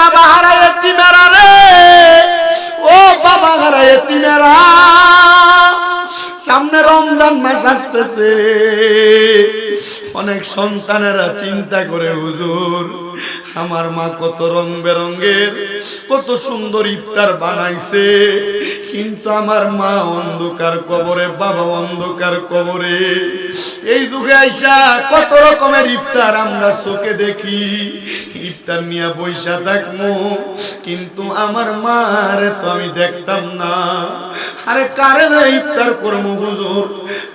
বাবা হারা এতিমেরা রে। ও বাবা হারা এতিমেরা। সামনে রমজান মাস আসতেছে। অনেক সন্তানেরা চিন্তা করে, হুজুর, আমার মা কত রং বেরঙ্গের কত সুন্দর ইফতার বানাইছে। কিন্তু আমার মা অন্ধকার কবরে, বাবা অন্ধকার কবরে। এই যুগে আইসা কত রকমের ইফতার আমরা চোখে দেখি। ইফতার নিয়ে বৈশা থাকব, কিন্তু আমার মার তো আমি দেখতাম না। আরে কারে না ইফতার করব হুজুর?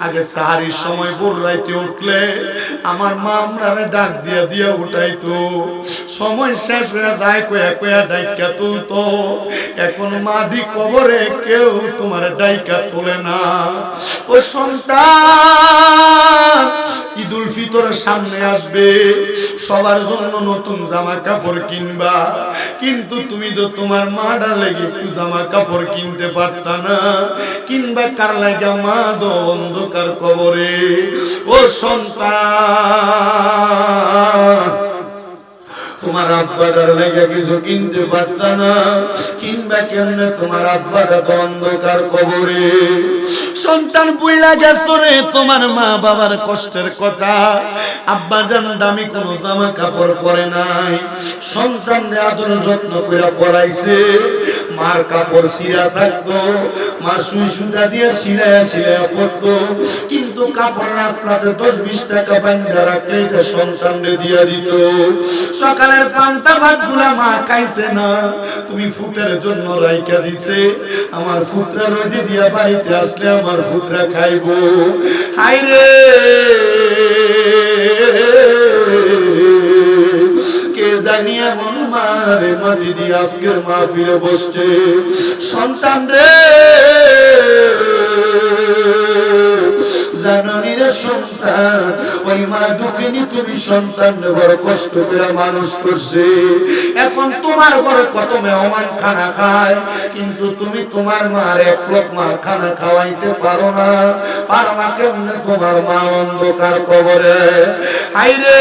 আগে সাহারির সময় ভোর রাইতে উঠলে আমার মা আমরা ডাক দিয়া দিয়া উঠাইতো। সময় শেষ হয়ে যায়, কয়া কয়া ডাইকা তুলতো। এখন মাদি কবরে কেউ তোমার ডাইকা তোলে না। ও সন্তান, ঈদুল ফিতরের সামনে আসবে। সবার জন্য নতুন জামা কাপড় কিনবা। কিন্তু তুমি তো তোমার মাডা লেগে একটু জামা কাপড় কিনতে পারতা না। কিনবা কার লাগা? মা দো অন্ধকার কবরে। ও সন্তান তোমার আব্বাদার লেগে কিছু কিনতে পারত না। কিংবা কেমনে তোমার আব্বাটা তো অন্ধকার কবরে? সন্তান বুইলা গেছো রে, তোমার মা বাবার কষ্টের কথা। আব্বা জান দামি কোনো জামা কাপড় পরে নাই। সন্তান আদর যত্ন করে পড়াইছে। মার কাপড় সিরা থাকতো মা সুই সুতা দিয়ে সিরায়া সিরায়া পড়তো। কিন্তু দিয়া সকালের মা খাইছে না। তুমি ফুটের জন্য রাইকা দিছে। আমার ফুটরা রোদি দিয়া বাড়িতে আসলে আমার ফুটরা খাইবো। হাই রে কে জানি এমন মারে মাটি দিয়ে আজকের মা ফিরে বসছে। সন্তান রে জাননি রে সন্তান, ওই মা দুঃখিনী তুমি সন্তান বড় কষ্ট করে মানুষ করছে। এখন তোমার ঘরে কত মেহমান খানা খায়, কিন্তু তুমি তোমার মার এক লোক মা খানা খাওয়াইতে পারো না। পারো না কেমনে? তোমার মা অন্ধকার কবরে। আইরে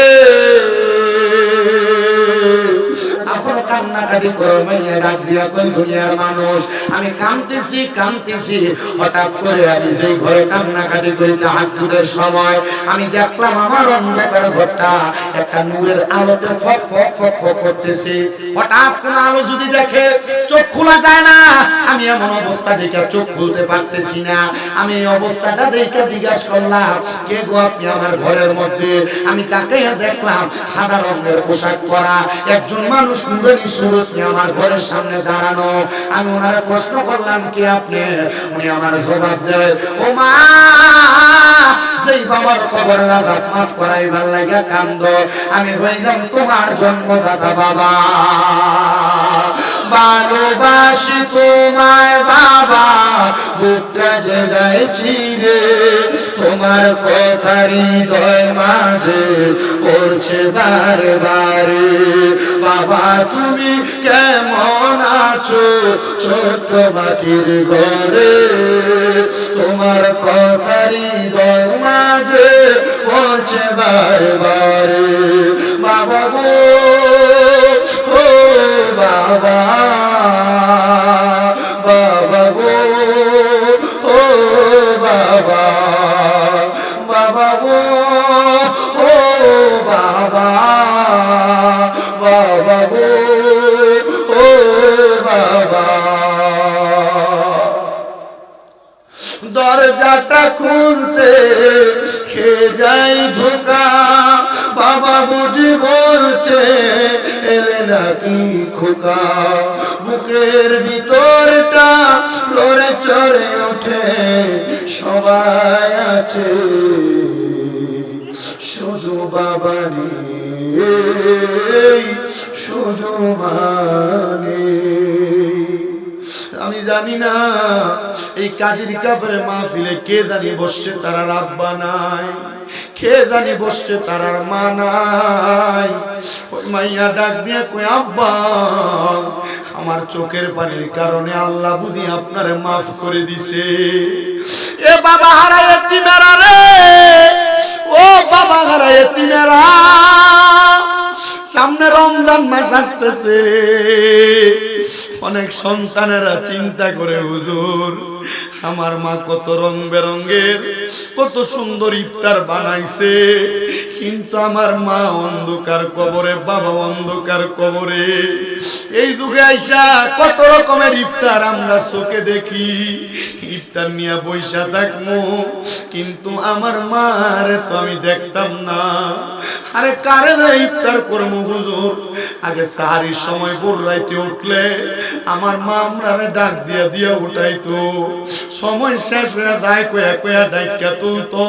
এখন কান্নাকাটি করো মাইয়া ডাক দিয়া কই দুনিয়ার মানুষ? আমি কামতেছি কামতেছি হঠাৎ করে আমি সেই ঘরে কান্নাকাটি করিতে হাত তুলের সময়। আমি দেখলাম আমার অন্ধকার ঘরটা একটা নূরের আলোতে ফক ফক ফক ফক করতেছে। হঠাৎ কোন আলো যদি দেখে, চোখ খোলা যায় না। আমি এমন অবস্থা দেখে চোখ খুলতে পারতেছি না। আমি এই অবস্থাটা দেখে জিজ্ঞাসা করলাম, কে গো আপনি আমার ঘরের মধ্যে? আমি তাকে দেখলাম সাদা রঙের পোশাক পরা একজন মানুষ নুরানি সুরত নিয়ে আমার ঘরের সামনে দাঁড়ানো। আমি ওনার প্রশ্ন করলাম, কি আপনি? উনি আমার জবাব দেয় ও মা সেই বাবার কবর রাধা মাফ করাই ভালো লাগে কান্দ। আমি হইলাম তোমার জন্মদাতা বাবা। ভালোবাসি তোমায় বাবা বুকটা যে যাইছি রে তোমার কথা হৃদয় মাঝে পড়ছে বারে বারে বাবা, তুমি কেমন আছো ছোট মাটির ঘরে? তোমার কথা হৃদয় মাঝে পড়ছে বারে বারে বাবা বলছে এলে নাকি খোকা? বুকের ভিতরটা লড়ে চড়ে ওঠে, সবাই আছে। শুধু বাবা নেই শুধু মানে। আমি জানি না এই কাজের কাপড়ে মাহফিলে কে জানি বসছে তারা রাব্বা নাই। কে জানি বসছে তারার মা নাই। ওই মাইয়া ডাক দিয়ে কই আব্বা, আমার চোখের পানির কারণে আল্লাহ বুঝি আপনারে মাফ করে দিছে। এ বাবা হারা এতিমেরা রে! ও বাবা হারা এতিমেরা! সামনে রমজান মাস আসতেছে। অনেক সন্তানেরা চিন্তা করে, হুজুর, আমার মা কত রং বেরঙ্গের কত সুন্দর ইফতার বানাইছে, কিন্তু আমার মা অন্ধকার কবরে, বাবা অন্ধকার কবরে। এই যুগে আইসা কত রকমের ইফতার আমরা চোখে দেখি। ইফতার নিয়ে বৈশা থাকব কিন্তু আমার মার তো আমি দেখতাম না। আরে কারে না ইফতার করব হুজুর? আগে সাহারির সময় ভোর রাইতে উঠলে আমার মা আমরা ডাক দিয়া দিয়া উঠাইতো। সময় শেষ হয়ে যায়, কয়া কয়া ডাইকা তুলতো।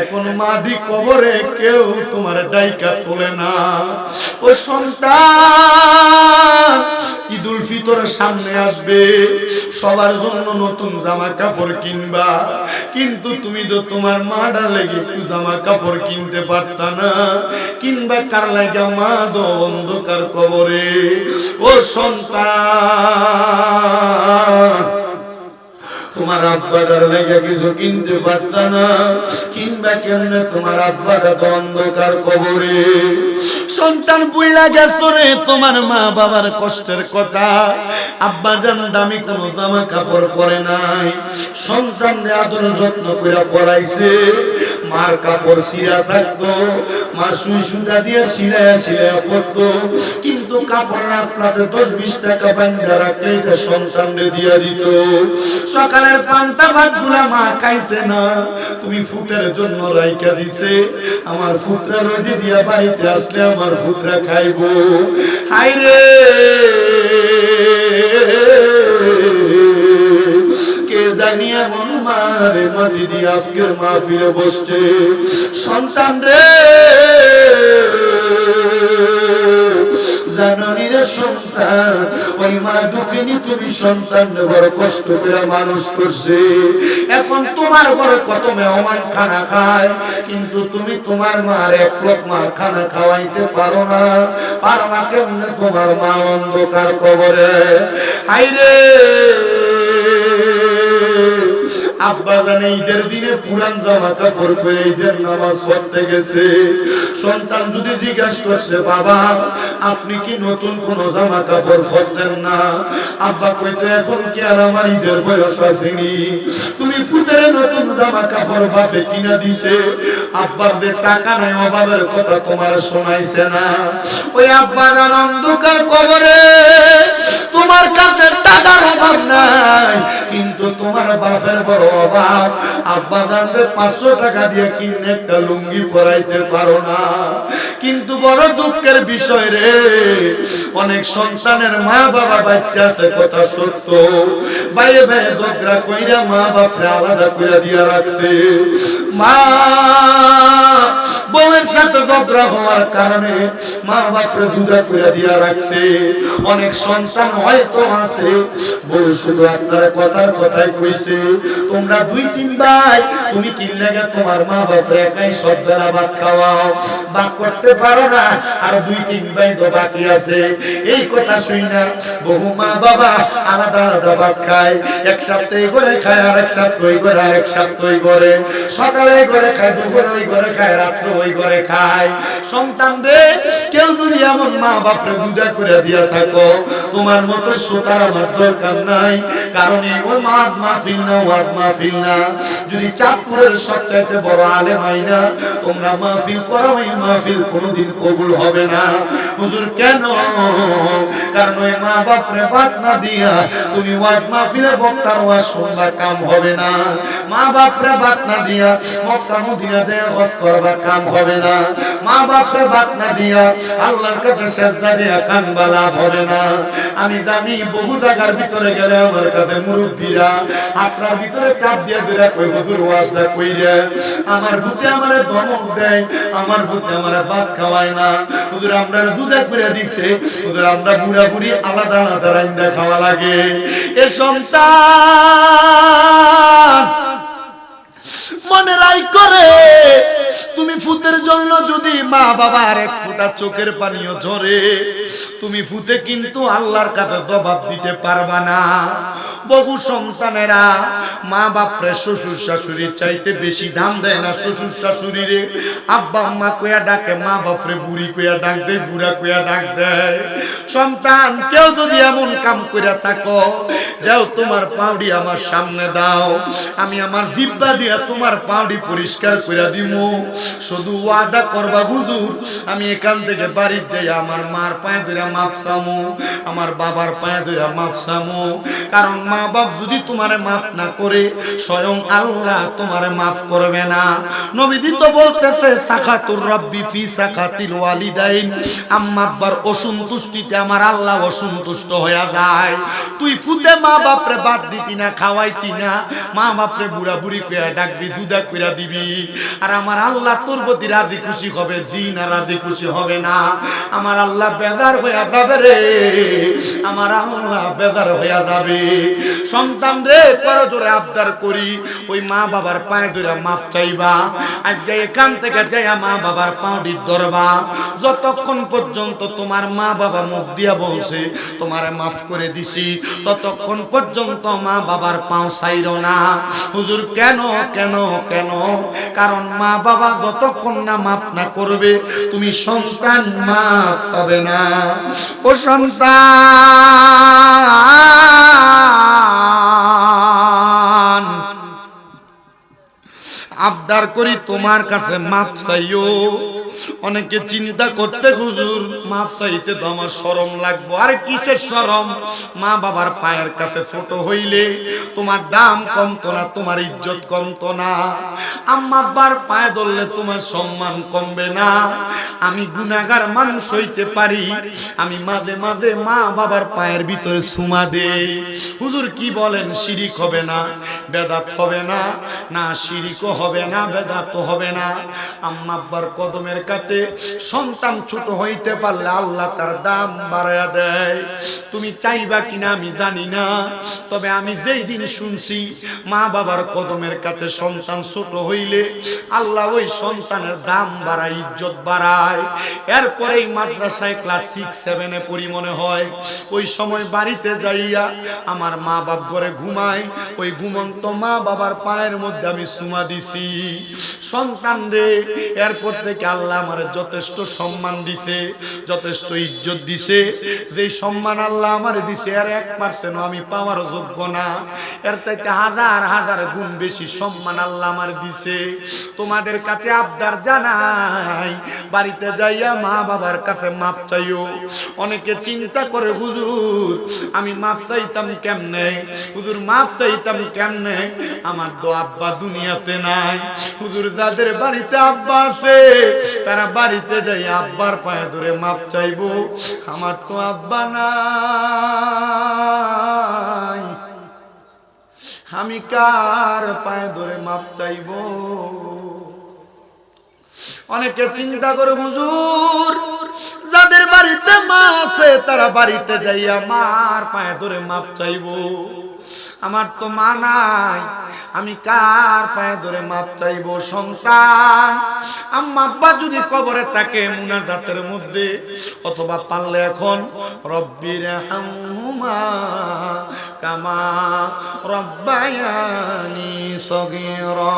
এখন মাদি কবরে কেউ তোমার ডাইকা তোলে না। ও সন্তান, ঈদুল ফিতরের সামনে আসবে। সবার জন্য নতুন জামা কাপড় কিনবা। কিন্তু তুমি তো তোমার মাডা লেগে একটু জামা কাপড় কিনতে পারতা না। কিংবা কার লাগা মা দো অন্ধকার কবরে। ও সন্তান তোমার সন্তান মা বাবার কষ্টের কথা। আব্বা দামি কোন জামা কাপড় পরে নাই। সন্তান আদর যত্ন করে পড়াইছে। মার কাপড় সিরা থাকতো, মা সুই সুতা দিয়ে সিলাইয়া সিলাইয়া পড়তো। কিন্তু কাপড় রাস্তাতে দশ বিশ টাকা দিয়া দিত। সকালের পান্তা ভাতগুলা মা খাইছে না। তুমি ফুটের জন্য রাইকা দিছে। আমার ফুটরা রোদে দিয়া বাড়িতে আসলে আমার ফুটরা খাইবো। হাই রে কে জানি এমন মারে মাটি দিয়ে আজকের মা ফিরে বসছে। সন্তান রে দুঃখিনী তুমি সন্তান বড় কষ্ট করে মানুষ করছে। এখন তোমার ঘরে কত মেহমান খানা খায়, কিন্তু তুমি তোমার মার এক মা খানা খাওয়াইতে পারো না। পারো না কেমনে তোমার মা অন্ধকার কবরে? হাইরে আব্বা জানে ঈদের দিনে পুরান জামা কাপড় পরে ঈদের নামাজ পড়তে গেছে। সন্তান যদি জিজ্ঞাসা করছে, বাবা, আপনি কি নতুন কোন জামা কাপড় পরতেন না? আব্বা কইতে এখন কি আর আমার ঈদের বয়স আসেনি? তুমি ফুতের নতুন জামা কাপড় বাপে কিনা দিছে। আব্বার যে টাকা নাই, অভাবের কথা তোমার শোনাইছে না। ওই আব্বা জান অন্ধকার কবরে তোমার কাছে টাকার অভাব নাই, কিন্তু তোমার বাপের বড় অভাব। আব্বা জানবে পাঁচশো টাকা দিয়ে কিনে একটা লুঙ্গি পরাইতে পারো না। কিন্তু বড় দুঃখের বিষয় রে, অনেক সন্তানের মা বাবা বাচ্চা আছে, কথা সত্য। বাইরে বাইরে ঝগড়া কইরা মা বাপরে আলাদা কইরা দিয়া রাখছে। মা বউয়ের সাথে ঝগড়া হওয়ার কারণে মা বাপরে জুদা করে দিয়া রাখছে। অনেক সন্তান হয়তো আছে বউ শুধু আপনার কথার কথাই কইছে, তোমরা দুই তিন ভাই, তুমি কি লাগে তোমার মা বাপরে একাই সব দ্বারা ভাত খাওয়াও? বাক করতে পারো না, আর দুই তিন ভাই তো বাকি আছে। এই কথা শুই না বহু মা বাবা আলাদা আলাদা ভাত খায়। এক সপ্তাহে করে খায়, আর এক সপ্তাহ করে, আর এক সপ্তাহ করে। সকালে করে খায়, দুপুরে করে খায়, রাত্রে ওই করে খায়। সন্তান রে, কেউ যদি এমন মা বাপরে জুদা করে দিয়া থাকো, তোমার মতো শ্রোতার আমার দরকার নাই। কারণ এই ওই মাছ মাহফিল না, ওয়াজ মাহফিল না। যদি চাঁদপুরের সবচাইতে বড় আলেম হয় না, তোমরা মাহফিল করো, এই মাহফিল কোনোদিন কবুল হবে না। হুজুর, কেন? কারণ ওই মা বাপরে বাদ না দিয়া তুমি ওয়াজ মাহফিলে বক্তার ওয়াজ শুনবা কাম হবে না। মা বাপরে বাদ না দিয়া মক্কা মদিনা যায় হজ করবা কাম আমি জানি বহু জায়গার ভিতরে গেলে আমার কাছে মুরব্বীরা আপনার ভিতরে চাপ দিয়ে বেরা কই, হুজুর, ওয়াজটা কইরে আমার ভূতে আমারে ধমক দেয়, আমার ভূতে আমারে ভাত খাওয়ায় না। হুজুর, আমরা জুদা করে দিছে। হুজুর, আমরা বুড়া বুড়ি আলাদা আলাদা রাইন্দা খাওয়া লাগে। এ সন্তান মনে রাই করে, তুমি ফুতের জন্য যদি মা বাবার এক ফোঁটা চোখের পানিও ঝরে, তুমি ফুতে কিন্তু আল্লাহর কাছে জবাব দিতে পারবা না। বহু সন্তানেরা মা বাপরে শ্বশুর শাশুড়ির চাইতে বেশি দাম দেয় না শ্বশুর শাশুড়িরে। আব্বা আম্মা কয়া ডাকে, মা বাপরে বুড়ি কয়া ডাক দেয়, বুড়া কয়া ডাক দেয়। সন্তান, কেউ যদি এমন কাম কইরা থাকো, যাও তোমার পাউডি আমার সামনে দাও। আমি আমার জিব্বা দিয়া তোমার পাউডি পরিষ্কার কইরা দিমু। শুধু ওয়াদা করবা হুজুর, আমি এখান থেকে বাড়ির যাই আমার মার পায়ে ধরে মাপ চামু, আমার বাবার পায়ে ধরে মাপ চামু। কারণ মা বাপ যদি তোমারে মাফ না করে, স্বয়ং আল্লাহ তোমারে মাফ করবে না। নবীজি তো বলতেছে, সাখাতুর রব্বি ফি সাখাতিল ওয়ালিদাইন। আম্মা আব্বার অসন্তুষ্টিতে আমার আল্লাহ অসন্তুষ্ট হয়ে যায়। তুই ফুতে মা বাপরে বাদ দিতি না, খাওয়াইতি না। মা বাপরে বুড়া বুড়ি কইয়া ডাকবি জুদা কইরা দিবি। আর আমার আল্লাহ তোর প্রতি রাজি খুশি হবে জি না রাজি খুশি হবে না। আমার আল্লাহ বেজার হয়ে যাবে রে। আমার আল্লাহ বেজার হইয়া যাবে। সন্তান রে করো জোরে আবদার করি। ওই মা বাবার পায়ে ধরে মাপ চাইবা। আজকে এখান থেকে যাইয়া মা বাবার পাউডি ধরবা। যতক্ষণ পর্যন্ত তোমার মা বাবা মুখ দিয়া বলছে, তোমারে মাফ করে দিছি, ততক্ষণ পর্যন্ত মা বাবার পাও চাইর না। হুজুর, কেন কেন কেন? কারণ মা বাবা যতক্ষণ না মাফ না করবে, তুমি সন্তান মাপ পাবে না। ও সন্তান! আবদার করি তোমার কাছে মাপ চাইও। অনেকে চিন্তা করতে, হুজুর, মাপ চাইতে তো আমার শরম লাগবো। আর কিসের শরম? মা বাবার পায়ের কাছে ছোট হইলে তোমার দাম কমতো না, তোমার ইজ্জত কমতো না। আম্মা আব্বার পায়ে ধরলে তোমার সম্মান কমবে না। আমি গুনাগার মানুষ হইতে পারি, আমি মাঝে মাঝে মা বাবার পায়ের ভিতরে সুমা দেই। হুজুর, কি বলেন? শিরিক হবে না, বেদাত হবে না না শিরিকও হবে না বেদাত হবে না। আম্মা আব্বার কদমের কাছে সন্তান ছোট হইতে পারলে আল্লাহ তার দাম বাড়ায়া দেয়। তুমি চাইবা কিনা আমি জানি না, তবে আমি যেই দিন শুনছি মা বাবার কদমের কাছে সন্তান ছোট হইলে আল্লাহ ওই সন্তানের দাম বাড়ায়, ইজ্জত বাড়ায়। এরপরেই মাদ্রাসায় ক্লাস সিক্স সেভেনে পড়ি মনে হয়, ওই সময় বাড়িতে যাইয়া আমার মা বাপ ঘরে ঘুমায়, ওই ঘুমন্ত মা বাবার পায়ের মধ্যে আমি সুমা দিছি। সন্তান রে, এরপর থেকে আল্লাহ আমার যথেষ্ট সম্মান দিছে, যথেষ্ট ইজ্জত দিছে। যে সম্মান আল্লাহ আমার দিছে আর এক পার্সেন্ট আমি পাওয়ার যোগ্য না। এর চাইতে হাজার হাজার গুণ বেশি সম্মান আল্লাহ আমার দিছে। তোমাদের কাছে আবদার জানাই, বাড়িতে যাইয়া মা বাবার কাছে মাপ চাইও। অনেকে চিন্তা করে, হুজুর, আমি মাপ চাইতাম কেমনে? হুজুর, মাপ চাইতাম কেমনে? আমার তো আব্বা দুনিয়াতে নাই। হুজুর, যাদের বাড়িতে আব্বা আছে তারা বাড়িতে যাই, আব্বার পায়ে ধরে মাপ চাইব। আমার তো আব্বা নাই। আমি কার পায়ে ধরে মাপ চাইব? অনেকে চিন্তা করে, হুজুর, যাদের বাড়িতে মা আছে, তারা বাড়িতে যাইয়া মার পায়ে ধরে মাপ চাইব। আমার তো মা নাই। আমি কার পায়ে ধরে মাপ চাইব, সন্তান? আম্মা যদি কবরে থাকে মুনাজাতের মধ্যে, অথবা পারলে এখন রব্বির হামহুমা রব্বায়ানি সগীরা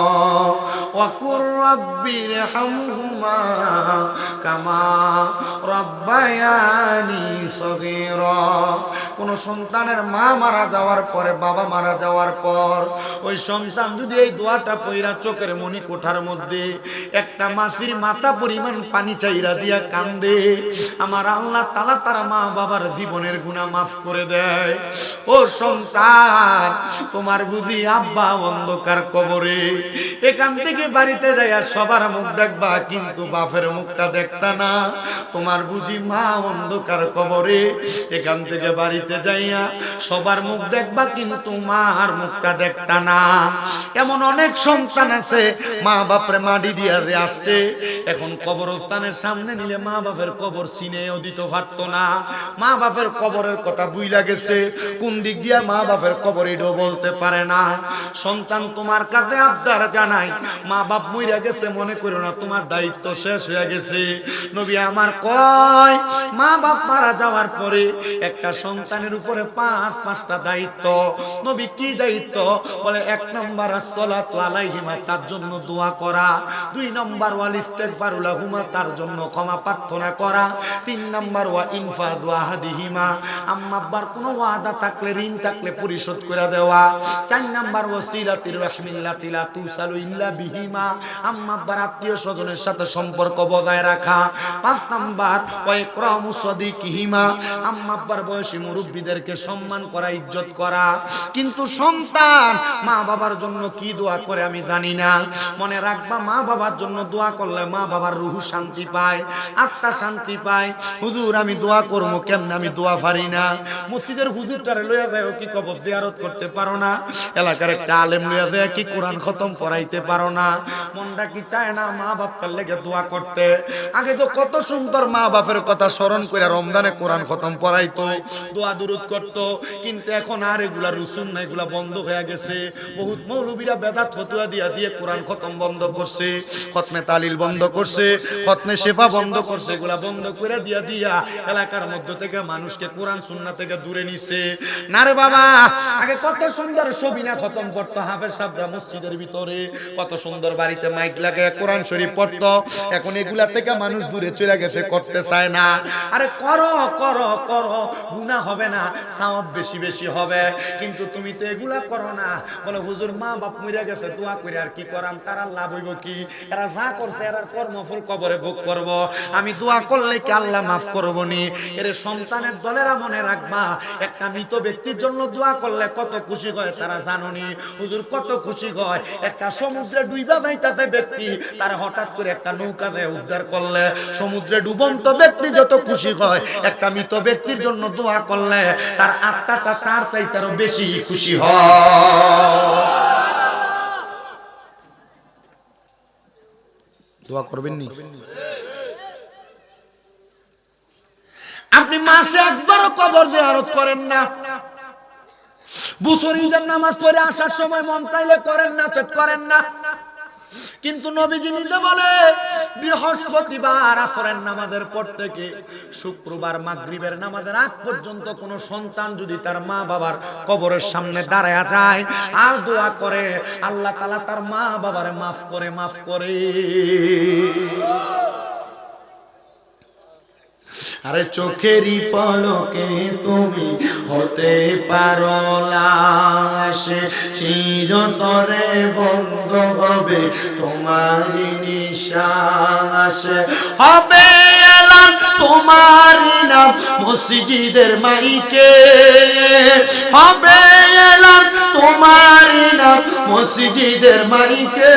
ওয়া কুর রব্বির হামহুমা কামা রব্বায়ানি সগীরা। কোন সন্তানের মা মারা যাওয়ার পরে, বাবা মারা যাওয়ার পর, ওই সন্তান যদি এই দোয়াটা পইরা চোখের মনি কোঠার মধ্যে একটা মাসির মাথা পরিমাণ পানি চাইরা দিয়া কান্দে, আমার আল্লাহ তালা তার মা বাবার জীবনের গুণা মাফ করে দেয়। ও সন্তান, তোমার বুঝি আব্বা অন্ধকার কবরে। এখান থেকে বাড়িতে যাইয়া সবার মুখ দেখবা, কিন্তু বাপের মুখটা দেখতা না। তোমার বুঝি মা অন্ধকার কবরে। এখান থেকে বাড়িতে যাইয়া সবার মুখ দেখবা, কিন্তু মার মুখটা দেখতা না। এমন অনেক সন্তান আছে, মা বাপরে মাটি দিয়া আসছে। এখন কবরস্থানের সামনে নিলে মা বাপের কবর চিনেও দিতে পারতো না। মা বাপের কবরের কথা বুইলা গেছে। কোন দিক দিয়া মা বাপের কবর এটাও বলতে পারে না। সন্তান তোমার কাছে আবদার জানাই মা বাপ মইরা গেছে, মনে করো না, তোমার দায়িত্ব শেষ হয়ে গেছে। নবী আমার কয় মা বাপ মারা যাওয়ার পরে একটা সন্তানের উপরে পাঁচ, পাঁচটা দায়িত্ব। নবী কি দায়িত্ব? বলে, এক নম্বর, আসসালাতু আলাইহিমা, তার জন্য দোয়া করা। দুই নম্বর ওয়াল ইস্তেগফারু লাহুমা, তার জন্য ক্ষমা প্রার্থনা করা। তিন নম্বর, ওয়া ইনফাযু আহাদিহিমা। আম্মা আব্বার কোনো ওয়াদা থাকলে ঋণ থাকলে পরিশোধ করে দেওয়া। চার নম্বর ওয়াসিলাতির রাহমিল্লাতি লা তুসালু ইল্লা বিহিমা। আম্মা আব্বার আত্মীয় স্বজনের সাথে সম্পর্ক বজায় রাখা। পাঁচ নম্বর, ওয়া ইকরামু সাদিকিহিমা। আম্মা আব্বার বয়সী মুরব্বীদেরকে সম্মান করা, ইজ্জত করা। কিন্তু সন্তান, মা বাবার জন্য কি দোয়া করে আমি জানি না। মনে রাখবা, মা বাবার জন্য দোয়া করলে মা বাবার রুহু শান্তি পায়, আত্মা শান্তি পায়। হুজুর, আমি দোয়া করব, কেমন আমি দোয়া পারি না? মসজিদের হুজুরটারে লইয়া যায় কি কবর জিয়ারত করতে পারো না? এলাকার একটা আলেম লইয়া যায়, কি কোরআন খতম করাইতে পারো না? মনটা কি চায় না মা বাপটার লেগে দোয়া করতে? আগে তো কত সুন্দর মা বাপের কথা স্মরণ করে রমজানে কোরআন খতম পড়াইতো, দোয়া দুরুদ করতো, কিন্তু এখন আর এগুলা রুসুন না, এগুলা বন্ধ হয়ে গেছে। বহুত মৌলবীরা বেদাত ফতুয়া দিয়া দিয়ে কোরআন খতম বন্ধ করছে, খতমে তালিল বন্ধ করছে, খতমে শেফা বন্ধ করছে, এগুলা বন্ধ করে দিয়া দিয়া এলাকার মধ্য থেকে মানুষকে কোরআন সুন্না থেকে দূরে নিছে। না রে বাবা আগে কত সুন্দর সবিনা খতম করতো হাফেজ মসজিদের ভিতরে। কত সুন্দর বাড়িতে মাইক লাগে কোরআন শরীফ পড়তো। এখন এগুলা থেকে মানুষ দূরে চলে গেছে, করতে চায় না। আরে করো করো করো গুনাহ হবে না, সওয়াব বেশি বেশি হবে। কিন্তু তুমি তো এগুলা করো না। বলে, হুজুর মা বাপ মরে গেছে, দোয়া করে, আর কি করাম? তারা লাভ হইব কি? এরা যা করছে এরা কর্মফল কবরে ভোগ করব। আমি দোয়া করলে কি আল্লাহ মাফ করব নি? এর সন্তানের দলেরা মনে রাখবা, একটা মৃত ব্যক্তির জন্য দোয়া করলে কত খুশি হয় তারা জাননি? হুজুর, কত খুশি হয়। একটা সমুদ্রে ডুইবা যাইতাছে ব্যক্তি, তারা হঠাৎ করে একটা নৌকা যায় উদ্ধার করলে, সমুদ্রে ডুবন্ত ব্যক্তি যত খুশি হয়, একটা মৃত ব্যক্তির জন্য দোয়া করলে, তার আত্মাটা তার চাইতে আরও বেশি খুশি হয়। দোয়া করবেন নি? আপনি মাসে একবারও কবর জিয়ারত করেন না। বুসর নামাজ পড়ে আসার সময় মন চাইলে করেন না, চেত করেন না। কিন্তু নবীজি নিজে বলে, বৃহস্পতিবার আসরের নামাজের পর থেকে শুক্রবার মাগরিবের নামাজের আগ পর্যন্ত কোন সন্তান যদি তার মা বাবার কবরের সামনে দাঁড়ায় যায়, আর দোয়া করে, আল্লাহ তালা তার মা বাবারে মাফ করে মাফ করে। আরে চোখেরই পলকে তুমি হতে পারো লাশ। চিরতরে বন্ধ হবে তোমারই নিশ্বাস। হবে তোমারই নাম মসজিদের মাইকে। হবে এলাম নাম মসজিদের মাইকে।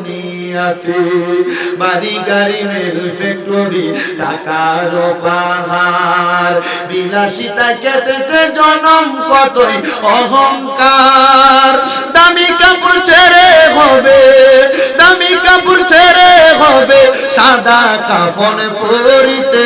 দুনিয়াতে বাড়ি গাড়ি মেল ফ্যাক্টরি, টাকার পাহাড়, বিলাসিতা কেটেছে জনম কতই অহংকার। দামি কাপড় ছেড়ে হবে, দামি কাপড় ছেড়ে হবে, সাদা কাফন পরিতে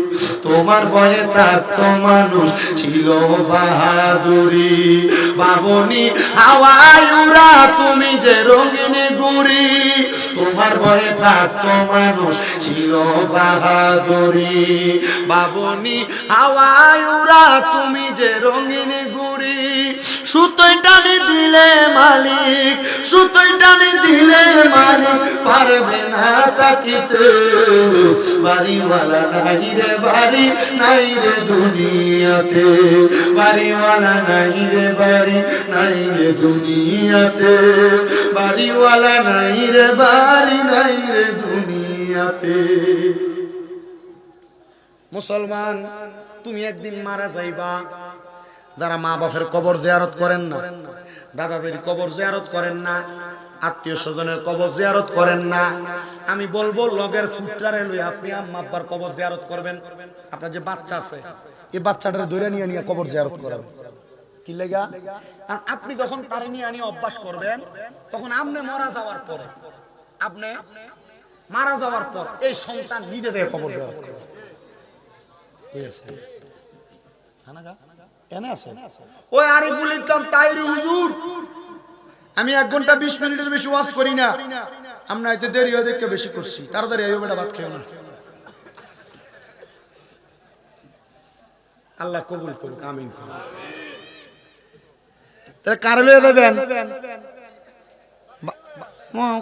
তোমার ভয়ে থাকত মানুষ, ছিল বাহাদুরি। বাবনি হাওয়ায়ুরা তুমি যে রঙিনী গুড়ি। তোমার ভয়ে থাকত মানুষ, ছিল বাহাদুরি। বাবনি হাওয়ায়ুরা তুমি যে রঙিনী গুড়ি। সুতোই টানে দিলে মালিক সুতোই টানে দিলে মালিক, পারবে না তাকিতে। বাড়িওয়ালা নাই রে বাড়ি, নাই রে দুনিয়াতে। বাড়িওয়ালা নাই রে বাড়ি, নাই রে দুনিয়াতে। বাড়িওয়ালা নাই রে বাড়ি, নাই রে দুনিয়াতে। মুসলমান, তুমি একদিন মারা যাইবা। যারা মা বাপের কবর জিয়ারত করেন না দাদাদের কবর জিয়ারত করেন না, আত্মীয় স্বজনের কবর জিয়ারত করেন না, আমি বলব লগের ফুটরারে লই আপনি আম্মা আব্বার কবর জিয়ারত করবেন আপনার যে বাচ্চা আছে এই বাচ্চাটারে ধরে নিয়ে নিয়ে কবর জিয়ারত করাবেন কি লেগা কারণ আপনি যখন তারে নিয়ে আনিয়ে অভ্যাস করবেন, তখন আপনি মারা যাওয়ার পরে, আপনি মারা যাওয়ার পর এই সন্তান নিজে থেকে কবর জিয়ারত করবে বুঝেছেন? হানাগা? এনে আছে? আমি এক ঘণ্টা বিশ মিনিটের বেশি ওয়াজ করি না। আমরা এতে দেরি হয়ে দেখতে বেশি করছি। তাড়াতাড়ি বেটা, ভাত খেও না। আল্লাহ কবুল করুক, আমিন তাহলে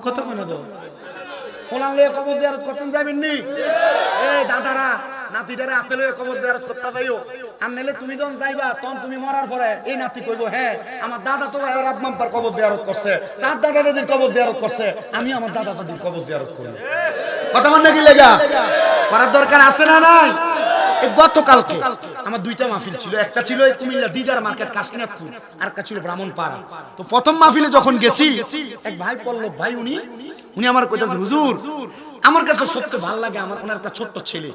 কত কোন তো। দাদারা। নাতিটারে লয়ে কবর জিয়ারত করতে যাইও। আর তুমি যখন যাইবা, তখন তুমি মরার পরে এই নাতি হ্যাঁ আমার দাদা তো আব্বাম্পার কবর জিয়ারত করছে। তার দাদা দাদির কবর জিয়ারত করছে আমি আমার দাদা দাদির কবর জিয়ারত করব কথা মন নাকি লেগা? করার দরকার আছে না নাই? গতকালকে আমার দুইটা মাহফিল ছিল। একটা ছিল কুমিল্লা দিদার মার্কেট কাশিনাথপুর, আর একটা ছিল ব্রাহ্মণপাড়া। তো প্রথম মাহফিলে যখন গেছি, এক ভাই পল্লব ভাই, উনি উনি আমার কইতাছে, হুজুর আমার কাছে সবচেয়ে ভালো লাগে আমার ওনার একটা ছোট্ট ছেলে।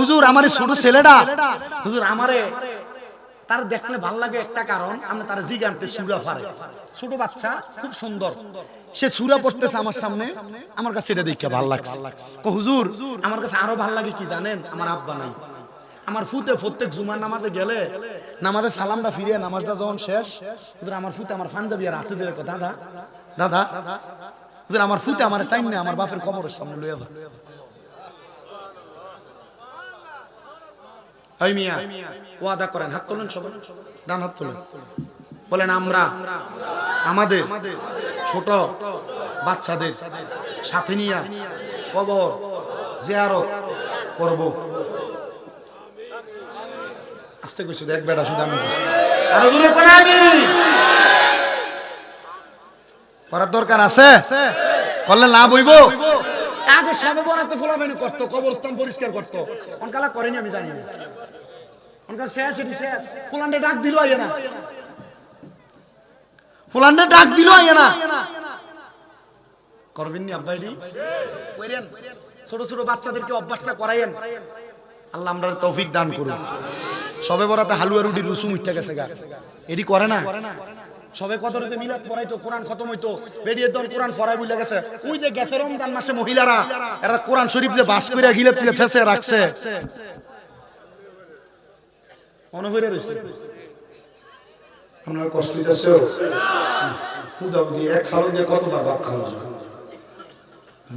হুজুর আমার ছোট ছেলেটা হুজুর আমারে তার দেখলে ভালো লাগে একটা কারণ আমরা তার জিগানতে সুরা ফারে। ছোট বাচ্চা খুব সুন্দর। সে সুরা পড়তেছে আমার সামনে আমার কাছে এটা দেখে ভালো লাগছে। হুজুর আমার কাছে আরও ভালো লাগে কি জানেন? আমার আব্বা নাই। আমার ফুতে প্রত্যেক জুমার নামাজে গেলে নামাজে সালামটা ফিরিয়ে নামাজটা যখন শেষ হুজুর আমার ফুতে আমার পাঞ্জাবি আর হাতে দিলে কো, দাদা দাদা হুজুর আমার ফুতে আমার টাইম নেই আমার বাপের কবরের সামনে লইয়া যা। এই মিয়া ওয়াদা করেন হাত তোলেন সবাই। ডান হাত তোলেন। বলেন আমরা আমাদের ছোট বাচ্চাদের সাথে নিয়ে কবর জিয়ারত করব। আস্তে কইছি দেখ বেটা শুধু আমি। আরও করে আমি করার দরকার আছে? করলে লাভ হইব। আগে সবে বরাতে ফোলাফানি করতো কবরস্থান পরিষ্কার করতো। অনকালা করেনি আমি জানি অনকাল শেষ এটি শেষ। ফুলান্ডে ডাক দিল আইয়ে না। ফুলান্ডে ডাক দিল আইয়ে না। করবেন নি আব্বাইডি কইরেন ছোট ছোট বাচ্চাদেরকে অভ্যাসটা করাইয়েন। আল্লাহ আমরা তৌফিক দান করুন সবে বরাতে হালুয়া রুটি রুসুম উঠতে গেছে গা। এটি করে না? সবে কত রেতে মিলাদ পড়াইতো কোরআন খতম হইতো বেরিয়ে দন কোরআন ফরাই বুঝলে গেছে। ওই যে গেছে রমজান মাসে মহিলারা এরা কোরআন শরীফ যে বাস করে গিলে পিলে ফেসে রাখছে। অনভরে রয়েছে আপনার কষ্ট দিতেছে হুদাহুদি এক সাল দিয়ে কতবার ভাত খাওয়া যায়?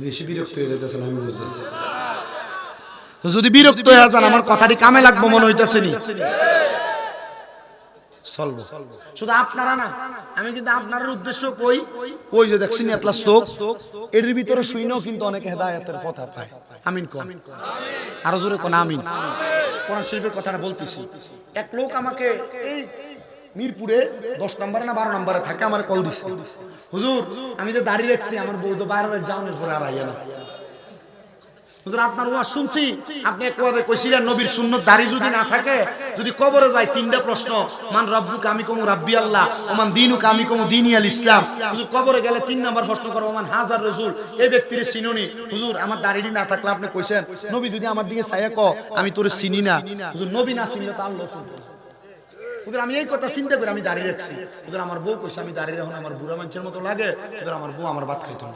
বেশি বিরক্ত হয়ে যেতেছেন আমি বুঝতেছি। যদি বিরক্ত হয়ে যান আমার কথাটি কামে লাগবো মনে হইতেছে নি। চলবো। শুধু আপনারা না আমি কিন্তু আপনার উদ্দেশ্য কই ওই যে দেখছেন এতলা চোখ এর ভিতরে শুইনাও কিন্তু অনেক হেদায়েতের কথা পায়। আমিন কোন। আরও জোরে কোন আমিন। কোরআন শরীফের কথাটা বলতেছি। এক লোক আমাকে এই মিরপুরে দশ নম্বরে না বারো নম্বরে থাকে আমার কল দিচ্ছে হুজুর আমি যে দাঁড়িয়ে রাখছি আমার বৌদ্ধ বাইরে যাওয়ানোর পরে আর আইয়া না। আপনার ওয়াজ শুনছি। আপনি কইছিলেন, নবীর দাড়ি যদি না থাকে, যদি কবরে যায় তিনটা প্রশ্ন, মান কমু রাব্বি আল্লাহ ওমান দিনুক আমি কমু দিনী আল ইসলাম। হুজুর, কবরে গেলে তিন নাম্বার প্রশ্ন করব ওমান হাজার এই ব্যক্তির চিনুনি। হুজুর, আমার দাড়িটি না থাকলে আপনি কইছেন, নবী যদি আমার দিকে ছায়া ক আমি তোরে চিনি না। হুজুর, নবী না চিনলে তো। হুজুর, আমি এই কথা চিন্তা করে আমি দাঁড়িয়ে রাখছি। হুজুর, আমার বউ কইছে, আমি দাঁড়িয়ে রাখুন আমার বুড়া মানুষের মতো লাগে। হুজুর, আমার বউ আমার ভাত খাইতো না।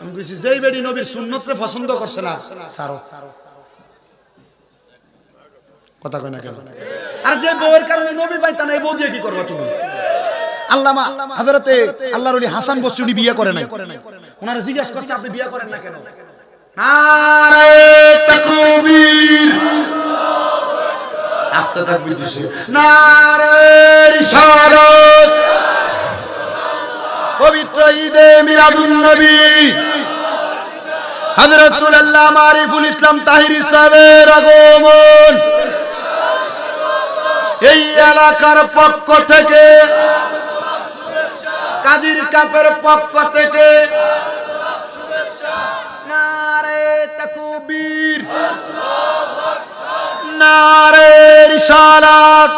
আমি কইছি, যেই বেডি নবীর সুন্নতরে পছন্দ করছে না সারো কথা কয় না কেন? আর যে বউয়ের কারণে নবী পাইতা না বউ দিয়ে কি করবা তুমি? আল্লামা হযরতে আল্লাহর ওলি হাসান উনি করে নাই। ওনারা জিজ্ঞাসা করছে, আপনি বিয়ে করেন না কেন? নারে তাকবীর। আস্তে তাকবীর দিছে। নারে রিসালাত পবিত্র ঈদে মিলাদুন নবী। হযরতুল আল্লাহ মারিফুল ইসলাম তাহিরি সাহেবের আগমন। এই এলাকার পক্ষ থেকে, কাজীর কাপের পক্ষ থেকে, নারে তাকবীর, নারে রিসালাত